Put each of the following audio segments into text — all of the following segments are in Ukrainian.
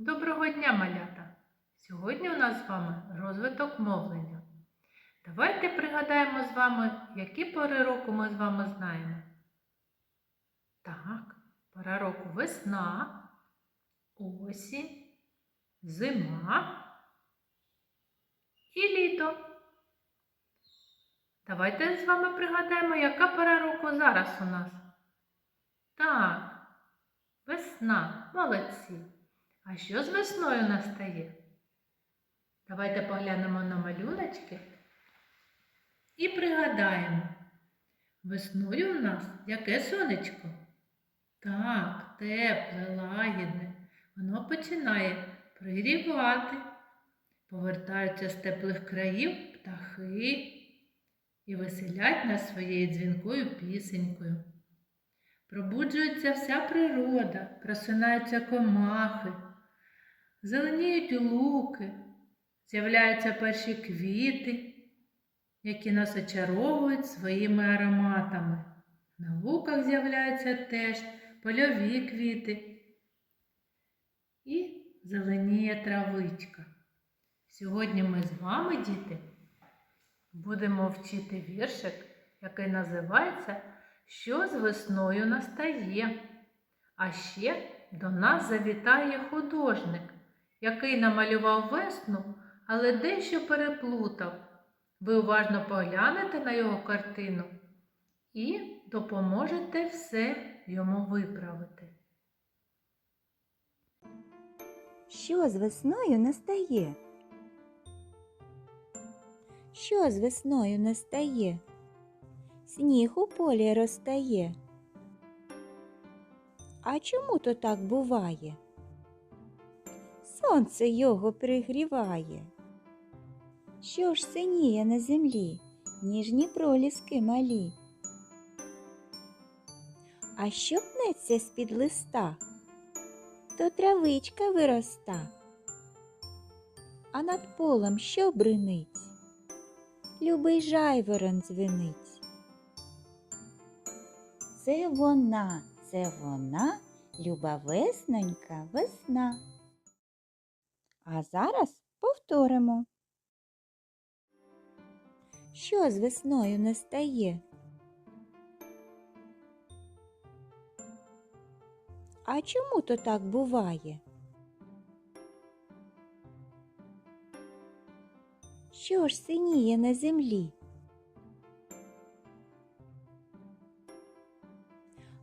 Доброго дня, малята! Сьогодні у нас з вами розвиток мовлення. Давайте пригадаємо з вами, які пори року ми з вами знаємо. Так, пора року весна, осінь, зима і літо. Давайте з вами пригадаємо, яка пора року зараз у нас. Так, весна, молодці. А що з весною настає? Давайте поглянемо на малюночки і пригадаємо. Весною у нас яке сонечко? Так, тепле, лагідне. Воно починає пригрівати. Повертаються з теплих країв птахи і веселять нас своєю дзвінкою пісенькою. Пробуджується вся природа, просинаються комахи, зеленіють луки, з'являються перші квіти, які нас очаровують своїми ароматами. На луках з'являються теж польові квіти і зеленіє травичка. Сьогодні ми з вами, діти, будемо вчити віршик, який називається Що з весною настає. А ще до нас завітає художник, який намалював весну, але дещо переплутав. Ви уважно поглянете на його картину і допоможете все йому виправити. Що з весною настає? Що з весною настає? Сніг у полі розтає. А чому то так буває? Сонце його пригріває. Що ж синіє на землі, ніжні проліски малі? А що пнеться з-під листа? то травичка вироста. А над полем що бринить? Любий жайворон дзвенить. Це вона, це вона, люба веснонька весна. А зараз повторимо. Що з весною настає? А чому то так буває? Що ж синіє на землі?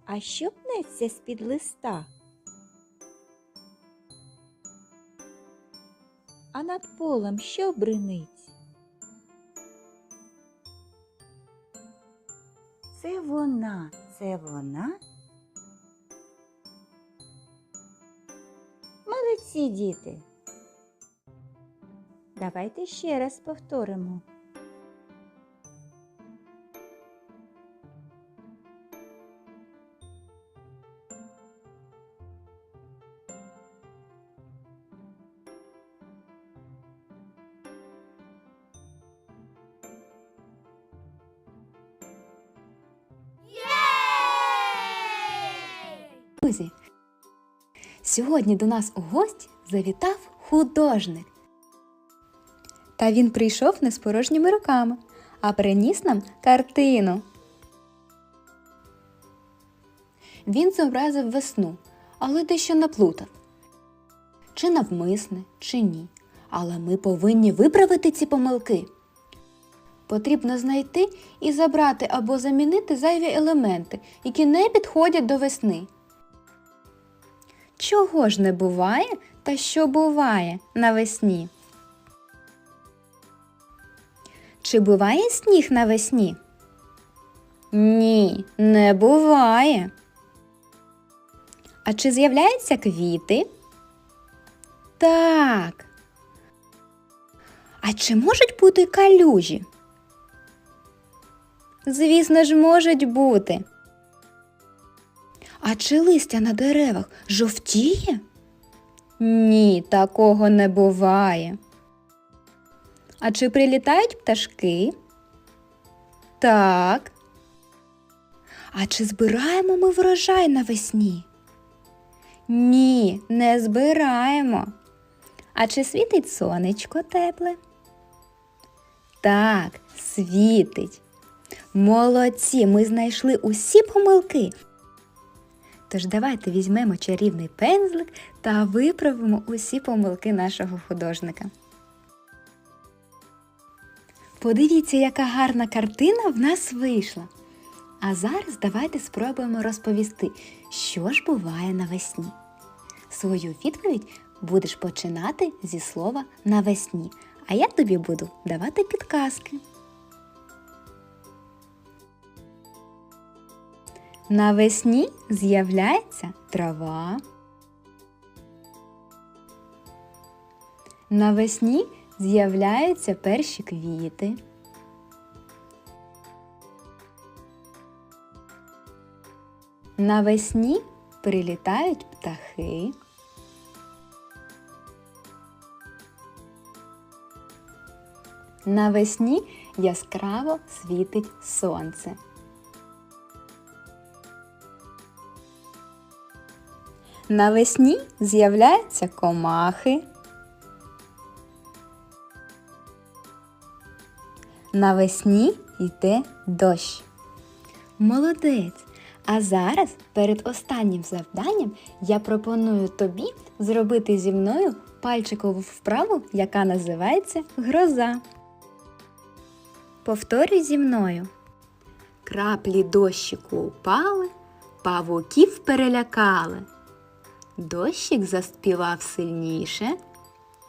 А що пнеться з-під листа? А над полем що бринить? Це вона, це вона. Молодці діти. Давайте ще раз повторимо. Друзі, сьогодні до нас у гості завітав художник. Та він прийшов не з порожніми руками, а приніс нам картину. Він зобразив весну, але дещо наплутав. Чи навмисне, чи ні. Але ми повинні виправити ці помилки. Потрібно знайти і забрати або замінити зайві елементи, які не підходять до весни. Чого ж не буває та що буває навесні? Чи буває сніг навесні? Ні, не буває. А чи з'являються квіти? Так. А чи можуть бути калюжі? Звісно ж, можуть бути. А чи листя на деревах жовтіє? Ні, такого не буває. А чи прилітають пташки? Так. А чи збираємо ми врожай навесні? Ні, не збираємо. А чи світить сонечко тепле? Так, світить. Молодці, ми знайшли усі помилки. Тож давайте візьмемо чарівний пензлик та виправимо усі помилки нашого художника. Подивіться, яка гарна картина в нас вийшла. А зараз давайте спробуємо розповісти, що ж буває навесні. Свою відповідь будеш починати зі слова навесні, а я тобі буду давати підказки. Навесні з'являється трава. Навесні з'являються перші квіти. Навесні прилітають птахи. Навесні яскраво світить сонце. Навесні з'являються комахи. Навесні йде дощ. Молодець! А зараз перед останнім завданням я пропоную тобі зробити зі мною пальчикову вправу, яка називається гроза. Повторюй зі мною. Краплі дощику упали, павуків перелякали. Дощик заспівав сильніше,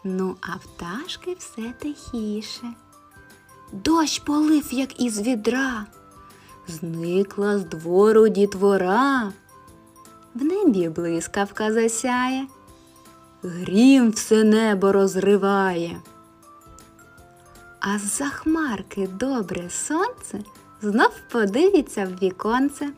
ну а пташки все тихіше. Дощ полив, як із відра, зникла з двору дітвора. В небі блискавка засяє, грім все небо розриває. А з-за хмарки добре сонце знов подивиться в віконце.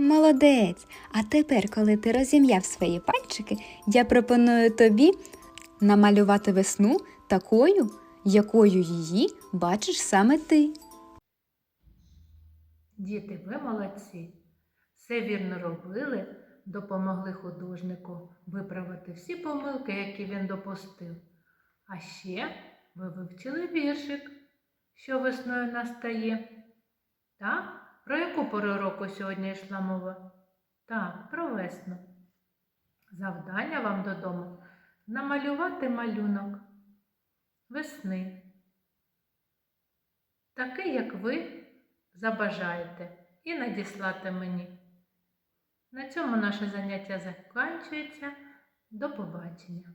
Молодець! А тепер, коли ти розім'яв свої пальчики, я пропоную тобі намалювати весну такою, якою її бачиш саме ти. Діти, ви молодці. Все вірно робили, допомогли художнику виправити всі помилки, які він допустив. А ще ви вивчили віршик, що весною настає. Так? Про яку пору року сьогодні йшла мова? Так, про весну. Завдання вам додому намалювати малюнок весни. Такий, як ви забажаєте, і надіслати мені. На цьому наше заняття закінчується. До побачення!